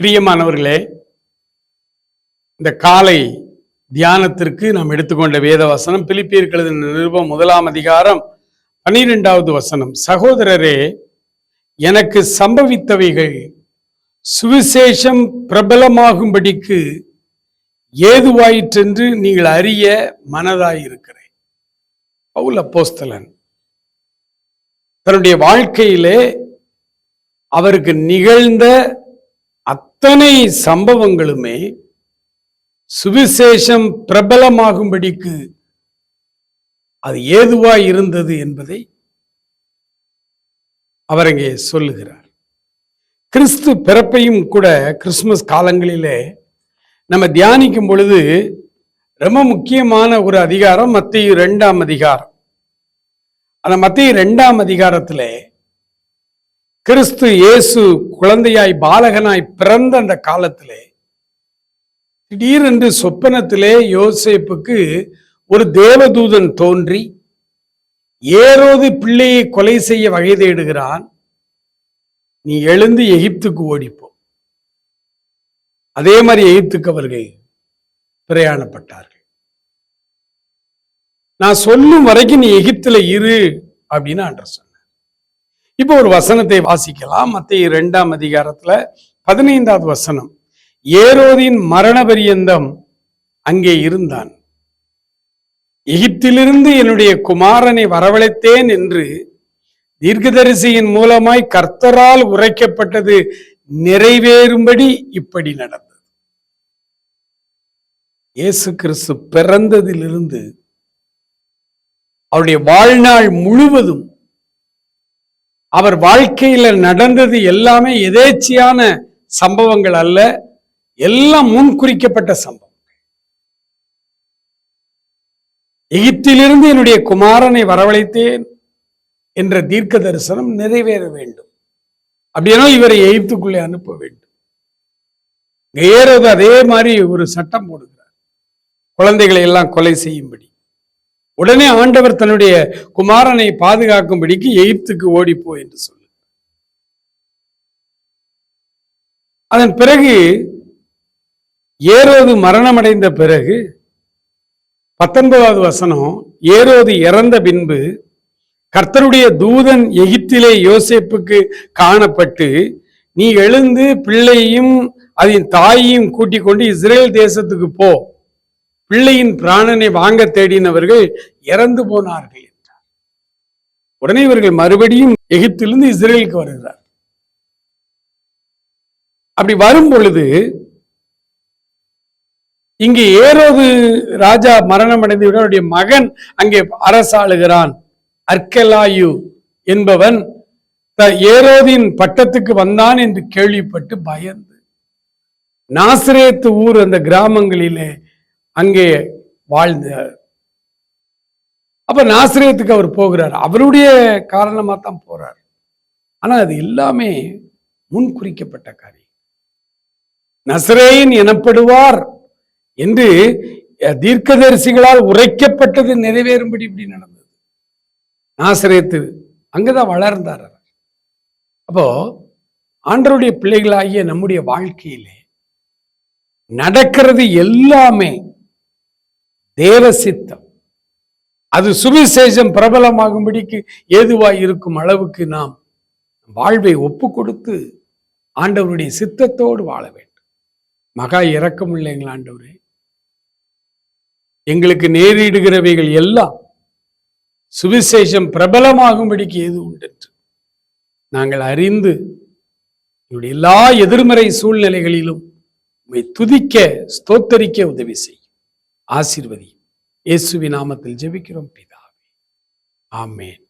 பிரியமானவர்களே இந்த காலை தியானத்திற்கு நாம் எடுத்துக்கொண்ட வேத வசனம் பிலிப்பியர்களது நிருபம் முதலாம் அதிகாரம் பனிரெண்டாவது வசனம். சகோதரரே எனக்கு சம்பவித்தவைகள் சுவிசேஷம் பிரபலமாகும்படிக்கு ஏதுவாயிற்றென்று நீங்கள் அறிய மனதாயிருக்கிறேன். பவுல் அப்போஸ்தலன் தன்னுடைய வாழ்க்கையிலே அவருக்கு நிகழ்ந்த அத்தனை சம்பவங்களுமே சுவிசேஷம் பிரபலமாகும்படிக்கு அது ஏதுவாய் இருந்தது என்பதை அவர் இங்கே சொல்லுகிறார். கிறிஸ்து பிறப்பையும் கூட கிறிஸ்துமஸ் காலங்களிலே நம்ம தியானிக்கும் பொழுது ரொம்ப முக்கியமான ஒரு அதிகாரம் மத்திய ரெண்டாம் அதிகாரம். அந்த மத்திய ரெண்டாம் அதிகாரத்திலே கிறிஸ்து இயேசு குழந்தையாய் பாலகனாய் பிறந்த அந்த காலத்திலே திடீரென்று சொப்பனத்திலே யோசேப்புக்கு ஒரு தேவதூதன் தோன்றி ஏரோது பிள்ளையை கொலை செய்ய வகை தேடுகிறான். நீ எழுந்து எகிப்துக்கு ஓடிப்போ. அதே மாதிரி எகிப்துக்கு அவர்கள் பிரயாணப்பட்டார்கள். நான் சொல்லும் வரைக்கும் நீ எகிப்துல இரு அப்படின்னு ஆண்டர் சொன்னார் இப்போ ஒரு வசனத்தை வாசிக்கலாம். மத்திய இரண்டாம் அதிகாரத்துல பதினைந்தாவது வசனம். ஏரோதின் மரண பரியந்தம் அங்கே இருந்தான். எகிப்திலிருந்து என்னுடைய குமாரனை வரவழைத்தேன் என்று தீர்க்கதரிசியின் மூலமாய் கர்த்தரால் உரைக்கப்பட்டது நிறைவேறும்படி இப்படி நடந்தது. இயேசு கிறிஸ்து பிறந்ததிலிருந்து அவருடைய வாழ்நாள் முழுவதும் அவர் வாழ்க்கையில் நடந்தது எல்லாமே எதேச்சியான சம்பவங்கள் அல்ல எல்லாம் முன்குறிக்கப்பட்ட சம்பவம் எகிப்திலிருந்து என்னுடைய குமாரனை வரவழைத்தேன் என்ற தீர்க்க தரிசனம் நிறைவேற வேண்டும். அப்படின்னா இவரை எகிப்துக்குள்ளே அனுப்ப வேண்டும். ஏறது அதே மாதிரி ஒரு சட்டம் போடுகிறார். குழந்தைகளை எல்லாம் கொலை செய்யும்படி. உடனே ஆண்டவர் தன்னுடைய குமாரனை பாதுகாக்கும்படிக்கு எகிப்துக்கு ஓடிப்போ என்று சொல்லு. அதன் பிறகு ஏரோது மரணமடைந்த பிறகு பத்தொன்பதாவது வசனம் ஏரோது இறந்த பின்பு கர்த்தருடைய தூதன் எகிப்திலே யோசேப்புக்கு காணப்பட்டு நீ எழுந்து பிள்ளையும் அதன் தாயையும் கூட்டிக் கொண்டு இஸ்ரேல் தேசத்துக்கு போ. பிள்ளையின் பிராணனை வாங்க தேடினவர்கள் இறந்து போனார்கள் என்றார். உடனே இவர்கள் மறுபடியும் எகிப்திலிருந்து இஸ்ரேலுக்கு வருகிறார். அப்படி வரும் பொழுது இங்கே ஏரோது ராஜா மரணம் அடைந்து அவருடைய மகன் அங்கே அரசாளுகிறான். அர்க்கலாயு என்பவன் த- ஏரோதின் பட்டத்துக்கு வந்தான் என்று கேள்விப்பட்டு பயந்து. நாசிரேத்து ஊர் அந்த கிராமங்களிலே அங்கே வாழ்ந்தார் அப்ப நாசிரியத்துக்கு அவர் போகிறார். அவருடைய காரணமா தான் போறார். ஆனா அது எல்லாமே முன்குறிக்கப்பட்ட காரியம். நசரேயின் எனப்படுவார் என்று தீர்க்கதரிசிகளால் உரைக்கப்பட்டது நிறைவேறும்படி இப்படி நடந்தது. நாசிரியத்து அங்கதான் வளர்ந்தார் அப்போ ஆண்டருடைய பிள்ளைகளாகிய நம்முடைய வாழ்க்கையிலே நடக்கிறது எல்லாமே தேவ சித்தம் அது சுவிசேஷம் பிரபலமாகும்படிக்கு ஏதுவாய் இருக்கும் அளவுக்கு நாம் வாழ்வை ஒப்பு கொடுத்து ஆண்டவருடைய சித்தத்தோடு வாழ வேண்டும். மகா இரக்கமுள்ள எங்கள் ஆண்டவரே எங்களுக்கு நேரிடுகிறவைகள் எல்லாம் சுவிசேஷம் பிரபலமாகும்படிக்கு ஏது உண்டென்று நாங்கள் அறிந்து எங்களுடைய எல்லா எதிர்மறை சூழ்நிலைகளிலும் துதிக்க ஸ்தோத்தரிக்க உதவி செய்யும் ஆசீர்வதி. இயேசுவி நாமத்தில் ஜெபிக்கிறோம் பிதாவே. ஆமேன்.